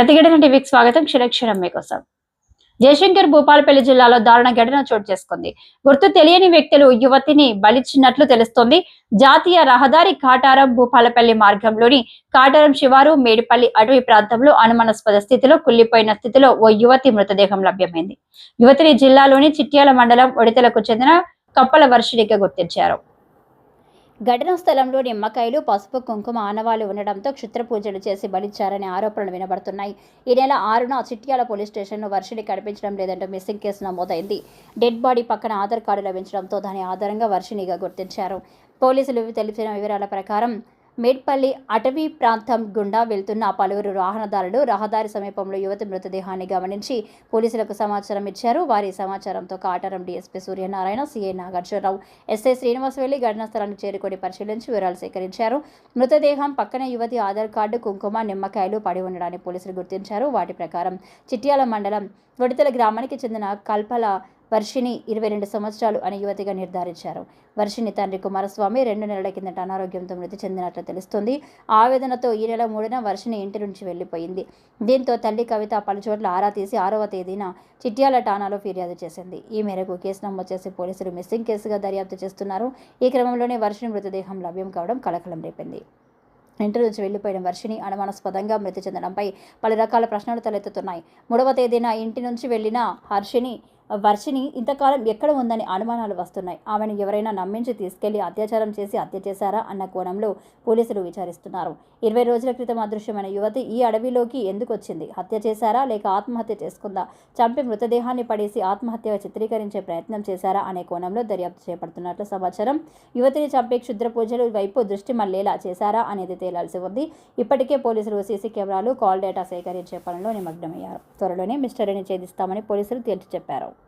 ప్రతిఘటన టీవీకి స్వాగతం క్షణక్షణం మీకోసం. జయశంకర్ భూపాలపల్లి జిల్లాలో దారుణ ఘటన చోటు చేసుకుంది. గుర్తు తెలియని వ్యక్తులు యువతిని బలిచ్చినట్లు తెలుస్తోంది. జాతీయ రహదారి కాటారం భూపాలపల్లి మార్గంలోని కాటారం శివారు మేడిపల్లి అటవీ ప్రాంతంలో అనుమానాస్పద స్థితిలో కుళ్ళిపోయిన స్థితిలో ఓ యువతి మృతదేహం లభ్యమైంది. యువతిని జిల్లాలోని చిట్యాల మండలం ఒడితలకు చెందిన కప్పల వర్షిడిగా గుర్తించారు. ఘటనా స్థలంలో నిమ్మకాయలు పసుపు కుంకుమ ఆనవాళ్ళు ఉండడంతో క్షుత్ర పూజలు చేసి బలిచ్చారనే ఆరోపణలు వినబడుతున్నాయి. ఈ నెల ఆరున చిట్యాల పోలీస్ స్టేషన్లో వర్షిని కనిపించడం లేదంటూ మిస్సింగ్ కేసు నమోదైంది. డెడ్ బాడీ పక్కన ఆధార్ కార్డు లభించడంతో దాని ఆధారంగా వర్షినిగా గుర్తించారు. పోలీసులు తెలిపిన వివరాల ప్రకారం మేడ్పల్లి అటవీ ప్రాంతం గుండా వెళ్తున్న పలువురు వాహనదారులు రహదారి సమీపంలో యువతి మృతదేహాన్ని గమనించి పోలీసులకు సమాచారం ఇచ్చారు. వారి సమాచారంతో Kataram DSP Suryanarayana CA Nagarjunarao SI Srinivas వెళ్ళి ఘటనా స్థలాన్ని చేరుకొని పరిశీలించి వివరాలు సేకరించారు. మృతదేహం పక్కన యువతి ఆధార్ కార్డు కుంకుమ నిమ్మకాయలు పడి ఉండడాన్ని పోలీసులు గుర్తించారు. వాటి ప్రకారం చిట్యాల మండలం వడితల గ్రామానికి చెందిన కల్పల వర్షిని ఇరవై రెండు సంవత్సరాలు అని యువతిగా నిర్ధారించారు. వర్షిని తండ్రి కుమారస్వామి రెండు నెలల కిందట అనారోగ్యంతో మృతి చెందినట్లు తెలుస్తుంది. ఆవేదనతో ఈ నెల మూడున వర్షిని ఇంటి నుంచి వెళ్ళిపోయింది. దీంతో తల్లి కవిత పలుచోట్ల ఆరా తీసి ఆరవ తేదీన చిట్యాల ఠాణాలో ఫిర్యాదు చేసింది. ఈ మేరకు కేసు నమోదు చేసి పోలీసులు మిస్సింగ్ కేసుగా దర్యాప్తు చేస్తున్నారు. ఈ క్రమంలోనే వర్షిని మృతదేహం లభ్యం కావడం కలకలం రేపింది. ఇంటి నుంచి వెళ్ళిపోయిన వర్షిని అనుమానాస్పదంగా మృతి చెందడంపై పలు రకాల ప్రశ్నలు తలెత్తుతున్నాయి. మూడవ తేదీన ఇంటి నుంచి వెళ్ళిన హర్షిని వర్షిని ఇంతకాలం ఎక్కడ ఉందని అనుమానాలు వస్తున్నాయి. ఆమెను ఎవరైనా నమ్మించి తీసుకెళ్ళి అత్యాచారం చేసి హత్య చేశారా? అన్న కోణంలో పోలీసులు విచారిస్తున్నారు. ఇరవై రోజుల క్రితం అదృశ్యమైన యువతి ఈ అడవిలోకి ఎందుకు వచ్చింది? హత్య చేశారా లేక ఆత్మహత్య చేసుకుందా? చంపి మృతదేహాన్ని పడేసి ఆత్మహత్యగా చిత్రీకరించే ప్రయత్నం చేశారా అనే కోణంలో దర్యాప్తు చేపడుతున్నట్లు సమాచారం. యువతిని చంపే క్షుద్ర పూజలు వైపు దృష్టి మళ్ళేలా చేశారా అనేది తేలాల్సి ఉంది. ఇప్పటికే పోలీసులు సీసీ కెమెరాలు కాల్ డేటా సేకరించే పనిలో నిమగ్నమయ్యారు. త్వరలోనే మిస్టరీని ఛేదిస్తామని పోలీసులు తేల్చి చెప్పారు.